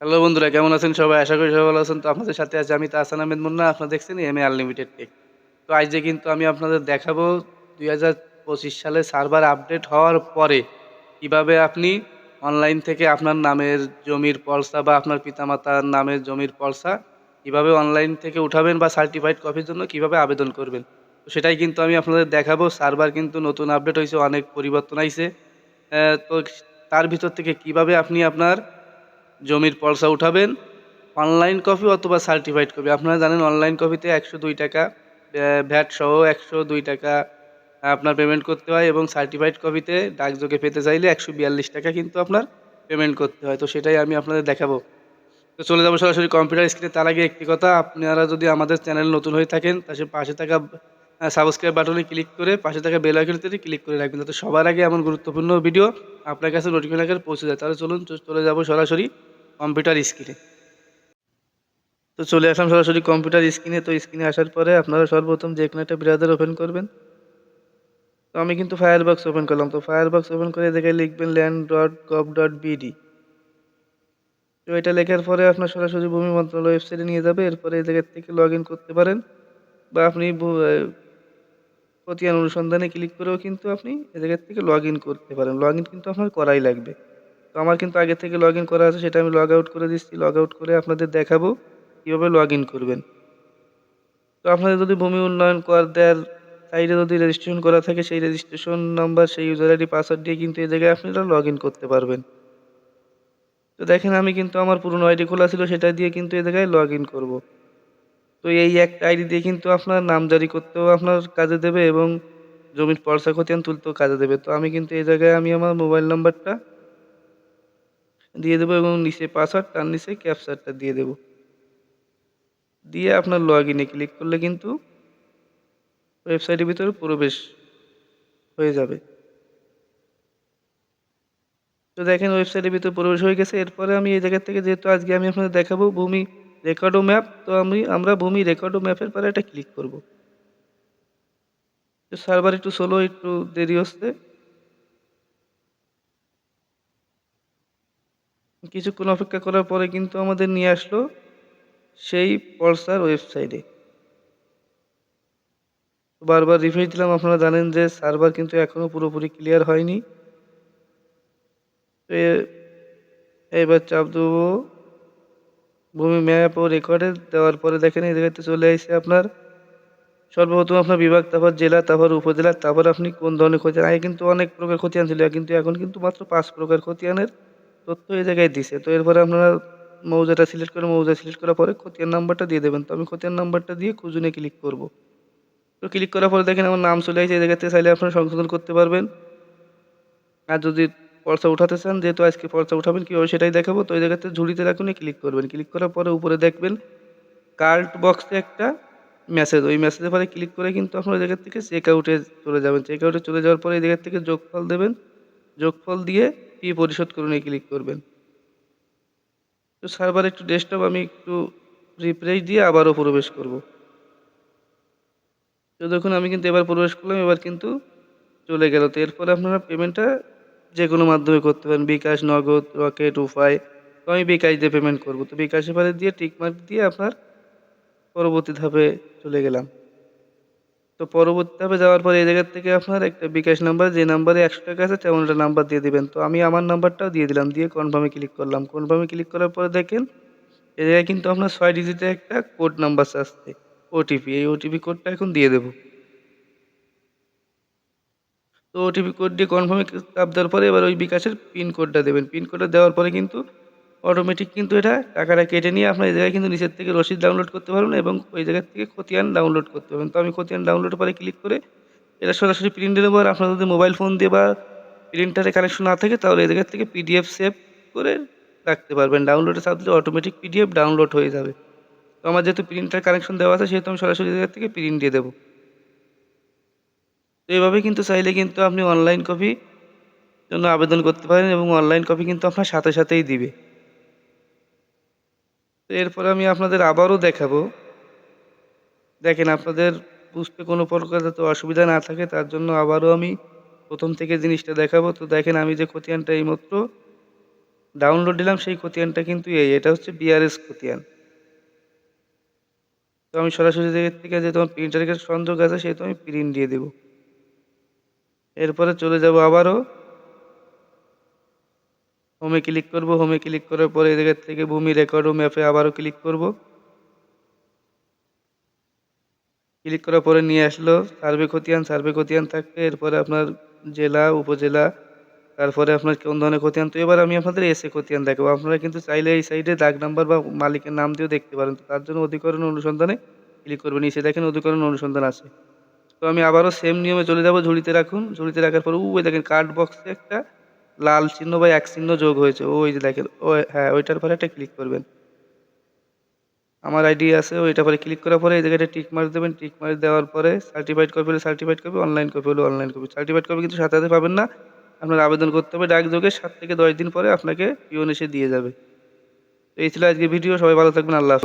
Hello বন্ধুরা, কেমন আছেন সবাই? আশা করি সবাই ভালো আছেন। তো আপনাদের সাথে আছে আমি তাহসান আহমেদ মুন্না, আপনারা দেখছেন এম এ আনলিমিটেড টেক। তো আজ যে কিন্তু আমি আপনাদের দেখাবো দুই হাজার পঁচিশ সালে সার্ভার আপডেট হওয়ার পরে কীভাবে আপনি অনলাইন থেকে আপনার নামের জমির পলসা বা আপনার পিতামাতার নামের জমির পলসা কীভাবে অনলাইন থেকে উঠাবেন বা সার্টিফাইড কপির জন্য কীভাবে আবেদন করবেন। তো সেটাই কিন্তু আমি আপনাদের দেখাবো। সার্ভার কিন্তু নতুন আপডেট হয়েছে, অনেক পরিবর্তন আইছে। তো তার ভিতর থেকে কীভাবে আপনি আপনার জমির পলসা উঠাবেন অনলাইন কপি অথবা সার্টিফাইড কপি আপনারা জানেন অনলাইন কপিতে একশো দুই টাকা ভ্যাট সহ একশো দুই টাকা আপনার পেমেন্ট করতে হয় এবং সার্টিফাইড কপিতে ডাকযোগে পেতে চাইলে একশো বিয়াল্লিশ টাকা কিন্তু আপনার পেমেন্ট করতে হয়। তো সেটাই আমি আপনাদের দেখাবো। তো চলে যাব সরাসরি কম্পিউটার স্ক্রিনে তার আগে একটি কথা, আপনারা যদি আমাদের চ্যানেল নতুন হয়ে থাকেন তাহলে পাশে থাকা সাবস্ক্রাইব বাটনে ক্লিক করে পাশে থাকা বেল আইকনটিতে ক্লিক করে রাখবেন যাতে সবার আগে এমন গুরুত্বপূর্ণ ভিডিও আপনার কাছে নোটিফিকেশন আকারে পৌঁছে যায়। তাহলে চলুন চলে যাব সরাসরি কম্পিউটার স্ক্রিনে তো চলে আসলাম সরাসরি কম্পিউটার স্ক্রিনে তো স্ক্রিনে আসার পরে আপনারা সর্বপ্রথম যে কোনো একটা ব্রাউজার ওপেন করবেন। তো আমি কিন্তু ফায়ারবক্স ওপেন করলাম। তো ফায়ারবক্স ওপেন করে দেখে লিখবেন land dot gov dot BD তো এটা লেখার পরে আপনার সরাসরি ভূমি মন্ত্রণালয় ওয়েবসাইটে নিয়ে যাবে। এরপরে জায়গা থেকে লগ ইন করতে পারেন। বা আপনি খতিয়ান অনুসন্ধানে ক্লিক করেও কিন্তু আপনি এ জায়গা থেকে লগ ইন করতে পারেন। লগ ইন কিন্তু আপনার করাই লাগবে। তো আমার কিন্তু আগে থেকে লগ ইন করা আছে, সেটা আমি লগ আউট করে দিচ্ছি। লগ আউট করে আপনাদের দেখাবো কীভাবে লগ ইন করবেন। তো আপনাদের যদি ভূমি উন্নয়ন কর দেওয়ার সাইডে যদি রেজিস্ট্রেশন করা থাকে, সেই রেজিস্ট্রেশন নাম্বার সেই ইউজার আইডি পাসওয়ার্ড দিয়ে কিন্তু এই জায়গায় আপনারা লগ ইন করতে পারবেন। তো দেখেন আমি কিন্তু আমার পুরনো আইডি খোলা ছিল, সেটা দিয়ে কিন্তু এ জায়গায় লগ ইন করব। তো এই একটা আইডি দিয়ে কিন্তু আপনার নামজারি করতেও আপনার কাজে দেবে এবং জমির পয়সা খতিয়ান তুলতেও কাজে দেবে। তো আমি কিন্তু এই জায়গায় আমি আমার মোবাইল নাম্বারটা দিয়ে দেবো এবং নিচে পাসওয়ার্ড তার নিচে ক্যাপচারটা দিয়ে দেবো। দিয়ে আপনার লগ ইনে ক্লিক করলে কিন্তু ওয়েবসাইটের ভিতরে প্রবেশ হয়ে যাবে। তো দেখেন ওয়েবসাইটের ভিতরে প্রবেশ হয়ে গেছে। এরপরে আমি এই জায়গা থেকে যেহেতু আজকে আমি আপনাদের দেখাবো, ভূমি রেকর্ড ম্যাপ তো আমি, আমরা ভূমি রেকর্ড ম্যাপের পরে একটা ক্লিক করব। সার্ভার একটু সোলো একটু দেরি হচ্ছে। কিছুক্ষণ অপেক্ষা করার পরে কিন্তু আমাদের নিয়ে আসলো সেই পলসার ওয়েবসাইটে বারবার রিফ্রেশ দিলাম, আপনারা জানেন যে সার্ভার কিন্তু এখনও পুরোপুরি ক্লিয়ার হয়নি। এবার চাপ দেবো। ভূমি ম্যাপ ও রেকর্ডে দেওয়ার পরে দেখেন এই জায়গাতে চলে আসছে আপনার সর্বপ্রথম আপনার বিভাগ, তারপর জেলা, তারপর উপজেলা, তারপর আপনি কোন ধরনের খতিয়ান আগে কিন্তু অনেক প্রকার খতিয়ান ছিল কিন্তু এখন কিন্তু মাত্র পাঁচ প্রকার খতিয়ানের তথ্য এই জায়গায় দিছে। তো এরপরে আপনারা মৌজাটা সিলেক্ট করে, মৌজা সিলেক্ট করার পরে খতিয়ান নাম্বারটা দিয়ে দেবেন। তো আমি খতিয়ান নাম্বারটা দিয়ে খুঁজুনে ক্লিক করব। তো ক্লিক করার পরে দেখেন আমার নাম চলে আসছে এই জায়গাতে চাইলে আপনারা সংশোধন করতে পারবেন। আর যদি পর্চা উঠাতে চান যেহেতু আজকে পর্চা উঠাবেন কীভাবে সেটাই দেখাবো। তো এই জায়গাতে ঝুড়িতে রাখুন ক্লিক করবেন। ক্লিক করার পরে উপরে দেখবেন কার্ড বক্সে একটা মেসেজ ওই মেসেজের পরে ক্লিক করে কিন্তু আপনার জায়গার থেকে চেক আউটে চলে যাবেন। চেক আউটে চলে যাওয়ার পরে এই জায়গার থেকে যোগফল দেবেন। যোগফল দিয়ে ফি পরিশোধ করুন, এই ক্লিক করবেন। তো সার্ভার একটু ডেস্কটপ আমি একটু রিফ্রেশ দিয়ে আবারও প্রবেশ করব। তো দেখুন, আমি কিন্তু এবার প্রবেশ করলাম, এবার কিন্তু চলে গেল। তো এরপরে আপনারা পেমেন্টটা যে কোনো মাধ্যমে করতে পারেন। বিকাশ, নগদ, রকেট উপায় তো আমি বিকাশ দিয়ে পেমেন্ট করব। তো বিকাশ এবারে দিয়ে টিকমার্ক দিয়ে আপনার পরবর্তী ধাপে চলে গেলাম। তো পরবর্তী ধাপে যাওয়ার পরে এই জায়গার থেকে আপনার একটা বিকাশ নাম্বার যে নাম্বারে একশো টাকা আছে, তেমন একটা নাম্বার দিয়ে দিবেন। তো আমি আমার নাম্বারটাও দিয়ে দিলাম, দিয়ে কনফার্মে ক্লিক করলাম। কনফার্মে ক্লিক করার পরে দেখেন, এই জায়গায় কিন্তু আপনার ছয় ডিজিটের একটা কোড নাম্বার আসছে ওটিপি এই ওটিপি কোডটা এখন দিয়ে দেবো। তো ওটিপি কোড দিয়ে কনফার্মে চাপ দেওয়ার পরে এবার ওই বিকাশের পিন কোডটা দেবেন। পিন কোডটা দেওয়ার পরে কিন্তু অটোমেটিক কিন্তু এটা টাকাটা কেটে নিয়ে আপনার এই জায়গায় কিন্তু নিচের থেকে রসিদ ডাউনলোড করতে পারবেন এবং ওই জায়গা থেকে খতিয়ান ডাউনলোড করতে পারবেন। তো আমি খতিয়ান ডাউনলোড পরে ক্লিক করে এটা সরাসরি প্রিন্টে নেব আর আপনার যদি মোবাইল ফোন দিয়ে বা প্রিন্টারে কানেকশন না থাকে, তাহলে এই জায়গা থেকে পিডিএফ সেভ করে রাখতে পারবেন। ডাউনলোডে চাপ দিলে অটোমেটিক পিডিএফ ডাউনলোড হয়ে যাবে। তো আমার যেহেতু প্রিন্টার কানেকশন দেওয়া আছে, সেহেতু আমি সরাসরি জায়গা থেকে প্রিন্ট দিয়ে দেবো। তো এইভাবে কিন্তু চাইলে কিন্তু আপনি অনলাইন কপি জন্য আবেদন করতে পারেন এবং অনলাইন কপি কিন্তু আপনার সাথে সাথেই দিবে। তো এরপরে আমি আপনাদের আবারও দেখাবো। দেখেন আপনাদের বুঝতে কোনো প্রকার যাতে অসুবিধা না থাকে, তার জন্য আবারও আমি প্রথম থেকে জিনিসটা দেখাবো। তো দেখেন আমি যে খতিয়ানটা এইমাত্র ডাউনলোড দিলাম, সেই খতিয়ানটা কিন্তু এই, এটা হচ্ছে বিআরএস খতিয়ান। তো আমি সরাসরি থেকে যে তোমার প্রিন্টারের সংযোগ আছে, সেহেতু আমি প্রিন্ট দিয়ে দেব। এরপরে চলে যাব আবারও। হোমে ক্লিক করব হোমে ক্লিক করার পরে এই থেকে ভূমি রেকর্ড ও ম্যাপে আবারও ক্লিক করব। ক্লিক করার পরে নিয়ে আসলো সার্ভে খতিয়ান সার্ভে খতিয়ান থাকবে, এরপরে আপনার জেলা, উপজেলা, তারপরে আপনার কোন ধরনের খতিয়ান। তো এবার আমি আপনাদের এসে খতিয়ান দেখাবো। আপনারা কিন্তু চাইলে এই সাইডে দাগ নাম্বার বা মালিকের নাম দিয়েও দেখতে পারেন। তার জন্য অধিকরণ অনুসন্ধানে ক্লিক করবেন। নিচে দেখেন অধিকরণ অনুসন্ধান আছে। তো আমি আবারও সেম নিয়মে চলে যাব, ঝুড়িতে রাখুন। ঝুড়িতে রাখার পর ওই দেখেন কার্ড বক্সে একটা লাল চিহ্ন বা এক চিহ্ন যোগ হয়েছে। ওই যে দেখেন, ও হ্যাঁ ওইটার পরে একটা ক্লিক করবেন। আমার আইডি আছে ওইটা পরে ক্লিক করার পরে এই জায়গাটা টিক মার্ক দেবেন। টিক মার্ক দেওয়ার পরে সার্টিফাইড কপি হলে সার্টিফাইড কপি অনলাইন কপি হলে অনলাইন কপি সার্টিফাইড কপি কিন্তু সাথে সাথে পাবেন না। আপনার আবেদন করতে হবে ডাক ডাকযোগে সাত থেকে দশ দিন পরে আপনাকে পিওন এসে দিয়ে যাবে। এই ছিল আজকে ভিডিও সবাই ভালো থাকবেন, আল্লাহ